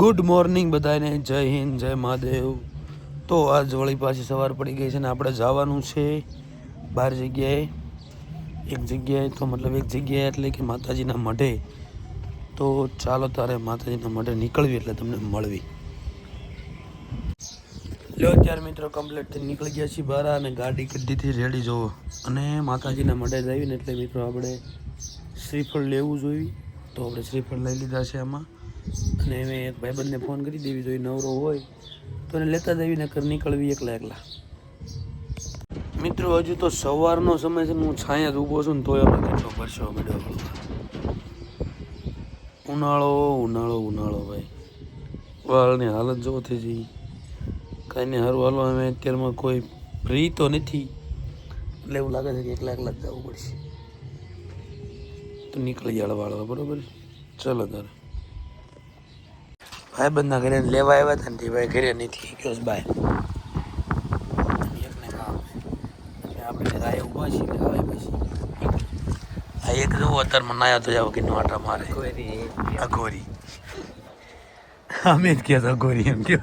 Good morning બધાને, જય હિન્દ, જય મહાદેવ. તો આજ વળી પાછી સવાર પડી ગઈ છે ને આપણે જવાનું છે બાર જગ્યાએ. એક જગ્યાએ તો મતલબ એક જગ્યાએ એટલે કે માતાજીના મઢે. તો ચાલો તારે માતાજીના મઢે નીકળવી એટલે તમને મળવી. લો અત્યારે મિત્રો કમ્પ્લીટ થઈ નીકળી ગયા છીએ બહાર અને ગાડી કીધીથી રેડી જોવો અને માતાજીના મઢે જ આવીને એટલે મિત્રો આપણે શ્રીફળ લેવું જોઈએ. તો આપણે શ્રીફળ લઈ લીધા છે આમાં. અને મેં એક ભાઈબંધને ફોન કરી દેવી જોઈએ, નવરો હોય, તો એને લેતા દેવી, નકર નીકળવી એકલા એકલા. મિત્રો, હજુ તો સવારનો સમય છે હું છાંયા જ ઊભો છું ને, તોય આપણે કેટલો પરસો મેળવ્યો ઉનાળો ઉનાળો ઉનાળો ભાઈ. વાળની હાલત જો થઈ જઈ. કાંઈ નહીં સારું હાલો અમે અત્યારમાં કોઈ ફ્રી તો નથી. એટલે એવું લાગે છે કે એકલા એકલા જ જવું પડશે. તો નીકળી જાળ બરાબર બરોબર? ચલો તારે. ભાઈ બંધના ઘરે લેવા આવ્યા હતા ને તે ભાઈ ઘરે નથી ગયો. બાય આપણે ઊભા છીએ પછી. આ એક અત્યારમાં નાયા તો જાવ કે આટા મારે. અઘોરી અમે જ કહેતા અઘોરી એમ કે.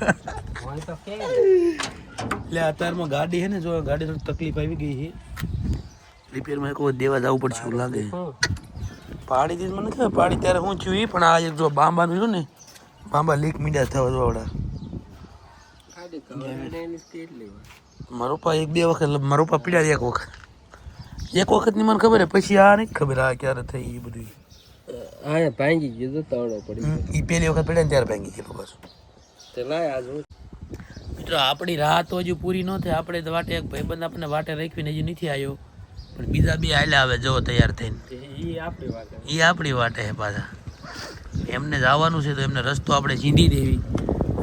એટલે અત્યારમાં ગાડી છે ને જો ગાડી થોડી તકલીફ આવી ગઈ છે. રિપેરમાં કોઈ દેવા જવું પડશે એવું લાગે. પાડી દીધી મને ખબર પાડી ત્યારે હું છું પણ આ એક જો બાંબાનું છું ને બાંબા લીક મીડા થવા જોવડા મારો પા એક બે વખત મારો પા પીડ્યા એક વખત. એક વખતની મને ખબર હે પછી આ નહીં ખબર આ ક્યારે થઈ એ બધું હા ભાંગી ગયું તો તવડો પડી એ ઈ પેલી વખત પડ્યા ને ત્યારે ભાંગી ગયો પાછું તે લાય આજ મિત્રો આપણી રાહ તો હજુ પૂરી ન થઈ આપણે તો વાટે એક ભાઈબંધ આપણને વાટે રાખીને હજી નથી આવ્યો. પણ બીજા બે હાલ્યા આવે જો તૈયાર થઈને. એ આપણી વાત એ આપણી વાટે હે પાછા. એમને જવાનું છે તો એમને રસ્તો આપણે ચીંધી દેવી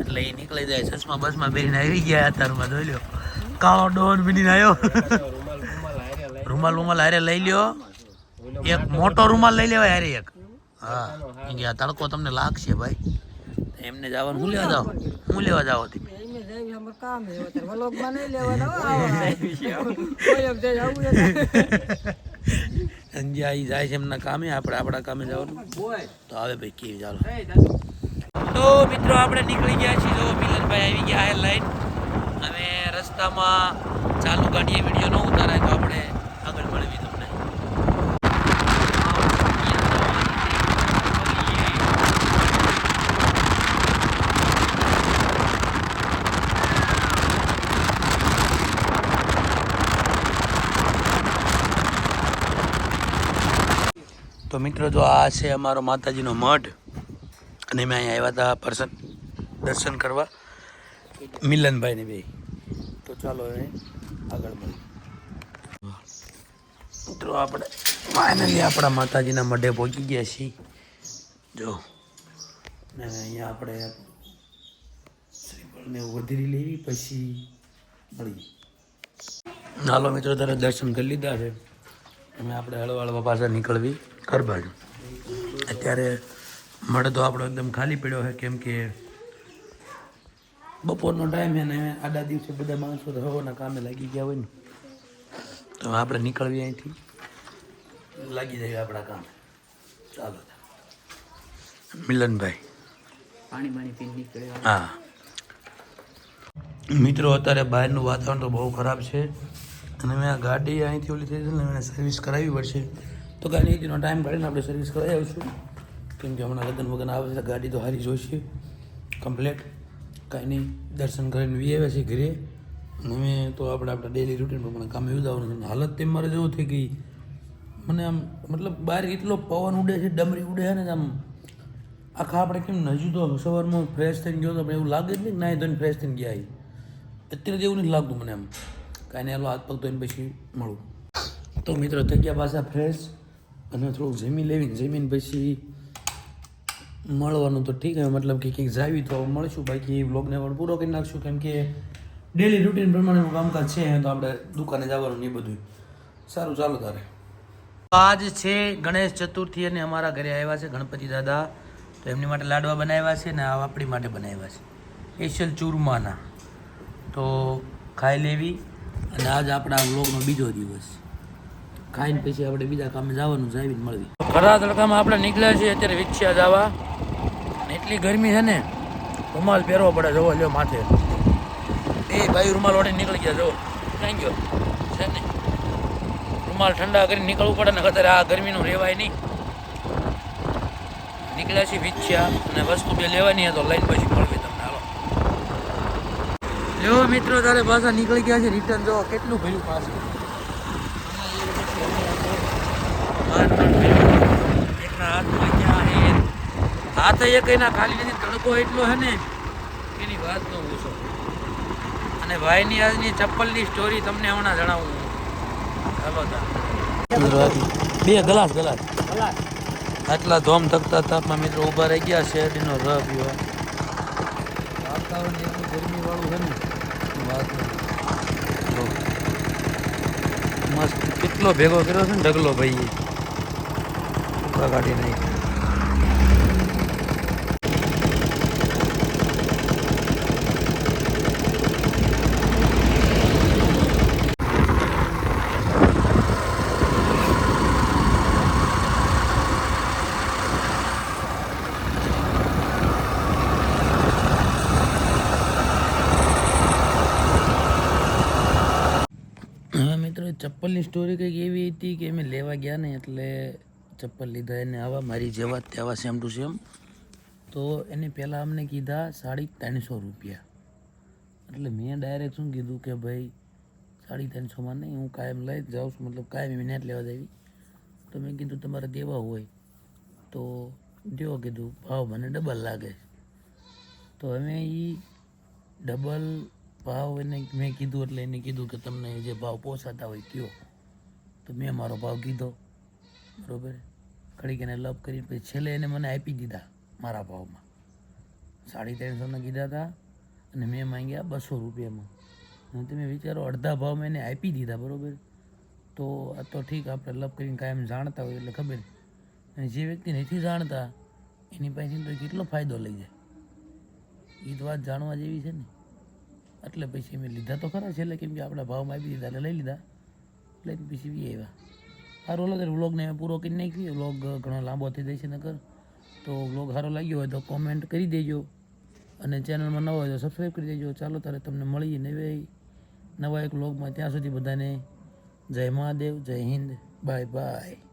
એટલે એ નીકળી જાય ચશ્મા બસમાં પહેરીને આવી ગયા અત્યારમાં જોઈ લ્યો કાળો ડોન બીડીને આવ્યો રૂમાલ રૂમાલ હારે લઈ લ્યો એક મોટો રૂમાલ લઈ લેવાય હારે એક હા કેમ કે આ તડકો તમને લાગશે ભાઈ એમને જવાનું હું લેવા જાઓ હું લેવા જાવ હતી અંજા આવી જાય છે એમના કામે, આપણે આપણા કામે જવાનું. તો આવે ભાઈ કેવી ચાલો. તો મિત્રો, આપણે નીકળી ગયા છીએ. જો મિલનભાઈ આવી ગયા હે લાઈન હવે રસ્તામાં ચાલુ ગાડીએ વીડિયો ન ઉતારાય તો આપણે આગળ મળવી તમને તો મિત્રો, જો આ છે અમારો માતાજીનો મઢ અને મેં અહીંયા આવ્યા હતા પર્સન દર્શન કરવા મિલનભાઈને બે તો ચાલો હવે આગળ મળીએ. મિત્રો, આપણે ફાઇનલી આપણા માતાજીના મઢે પહોંચી ગયા છીએ. જો, ને અહીંયા આપણે શ્રીફળને વધેરી લેવી, પછી મળી હાલો મિત્રો, તારે દર્શન કરી લીધા છે. અમે આપણે હળવા પાસે નીકળવી. ઘર બાજુ અત્યારે મળે તો આપણો એકદમ ખાલી પડ્યો છે કેમ કે બપોરનો ટાઈમ છે ને આડા દિવસે બધા માણસો તો હવાના કામે લાગી ગયા હોય ને. તો આપણે નીકળવી અહીંથી. લાગી જઈએ આપણા કામ. ચાલો. મિલનભાઈ. પાણી પાણી પીને નીકળે હા. મિત્રો અત્યારે બહારનું વાતાવરણ તો બહુ ખરાબ છે. અને મેં આ ગાડી અહીંથી ઓલી થઈ છે ને એને સર્વિસ કરાવવી પડશે. તો ગાડી અહીંથીનો ટાઈમ કાઢીને આપણે સર્વિસ કરાવી આવીશું. કેમ કે હમણાં લગ્ન વગન આવે છે, ગાડી તો હારી જોઈશે. કમ્પ્લેટ કાંઈ નહીં, દર્શન કરીને વી આવ્યા છે ઘરે. અમે તો આપણે આપણા ડેલી રૂટીન પ્રમાણે કામે યોજાવાનું છે. હાલત તેમ મારે જેવું થઈ ગઈ. મને આમ, મતલબ બહાર એટલો પવન ઉડે છે, ડમરી ઉડે છે ને આમ. આખા આપણે કેમ હજુ તો સવારમાં ફ્રેશ થઈને ગયો તો આપણે એવું લાગે જ નહીં નાય નાહી ધોઈને ફ્રેશ થઈને ગયા અત્યારે એવું નથી લાગતું મને એમ કાંઈ નહીં હાલો હાથ પગ ધોઈને પછી મળું. તો મિત્રો થઈ ગયા પાછા ફ્રેશ અને થોડુંક જમી લેવીને જમીને પછી મળવાનું તો ઠીક હવે મતલબ કે કંઈક જાવી તો મળશું. બાકી વ્લોગને પણ પૂરો કરી નાખશું, કેમ કે ડેલી રૂટીન પ્રમાણેનું કામકાજ છે તો આપણે દુકાને જવાનું ને એ બધું સારું, ચાલો તારે. આજ છે ગણેશ ચતુર્થી અને અમારા ઘરે આવ્યા છે ગણપતિ દાદા. તો એમની માટે લાડવા બનાવ્યા છે ને આ આપણી માટે બનાવ્યા છે. સ્પેશિયલ ચૂરમાના. તો ખાઈ લેવી. અને આજ આપણા વ્લોગનો બીજો દિવસ. ખાઈને પછી આપણે બીજા કામે જવાનું છે આવીને મળવી. ખરા તડકામાં આપણે નીકળ્યા છીએ, અત્યારે વિકસ્યા જવા. એટલી ગરમી છે ને, રૂમાલ પહેરવો પડે, જવો, લ્યો, માથે. એ ભાઈ રૂમાલ વડે નીકળી ગયા, જવો. ક્યાં ગયો? છે ને રૂમાલ ઠંડા કરીને નીકળવું પડે ને, અત્યારે આ ગરમીનું રહેવાય નહીં. નીકળ્યા છીએ વિચ્યા અને વસ્તુ બે લેવાની તો લઈને પછી લ્યો મિત્રો, તારે પાછા નીકળી ગયા છે રિટર્ન જો કેટલું ભર્યું પાછું. હાથ એ કઈ ખાલી નથી, તડકો એટલો ને, એની વાત ન પૂછો. અને ભાઈની આજની ચપ્પલની સ્ટોરી તમને હમણાં જણાવું ચાલો બે ગ્લાસ ગ્લાસ. આટલા ધોમ ધકતા તાપમાં મિત્રો ઊભા રહી ગયા, શેરડીનો ર પીવા. એટલું ગરમી વાળું છે ને વાત મસ્ત. કેટલો ભેગો કર્યો છે ને ઢગલો ભાઈ કાઢી નહીં હા મિત્રો ચપ્પલની સ્ટોરી કંઈક એવી હતી કે અમે લેવા ગયા ને એટલે ચપ્પલ લીધા એને આવા. મારી જેવા તેવા સેમ ટુ સેમ. તો એને પહેલાં અમને કીધા સાડી ત્રણસો રૂપિયા. એટલે મેં ડાયરેક્ટ શું કીધું કે ભાઈ, સાડી ત્રણસોમાં નહીં, હું કાયમ લઈ જાઉં છું. મતલબ કાયમ મેં નેટ લેવા દેવી. તો મેં કીધું તમારે દેવા હોય તો દેવો કીધું. ભાવ મને ડબલ લાગે. તો અમે એ ડબલ ભાવ એને મેં કીધું એટલે એને કીધું કે તમને જે ભાવ પોસાતા હોય કયો. તો મેં મારો ભાવ કીધો. બરાબર? ઘડીક એને લપ કરી પછી છેલ્લે એને મને આપી દીધા મારા ભાવમાં. સાડી ત્રણસોના કીધા હતા અને મેં માંગ્યા બસો રૂપિયામાં. અને તમે વિચારો, અડધા ભાવ મેં એને આપી દીધા, બરોબર? તો આ તો ઠીક, આપણે લપ કરીને કાયમ જાણતા હોય એટલે ખબર. અને જે વ્યક્તિ નથી જાણતા, એની પાસેથી તો કેટલો ફાયદો લઈ જાય. એ તો વાત જાણવા જેવી છે ને. એટલે પછી મેં લીધા તો ખરા છેલ્લે, કેમ કે આપણા ભાવમાં આપી દીધા લઈ લીધા. લઈને પછી બી આવ્યા. સારું લાગે વ્લોગને મેં પૂરો કરી નાખ્યો વ્લોગ ઘણો લાંબો થઈ જાય છે નકર. તો વ્લોગ સારો લાગ્યો હોય તો કોમેન્ટ કરી દેજો. અને ચેનલમાં નવા હોય તો સબસ્ક્રાઈબ કરી દેજો. ચાલો તારે તમને મળીએ નવે, નવા એક વ્લોગમાં. ત્યાં સુધી બધાને જય મહાદેવ, જય હિન્દ. Bye bye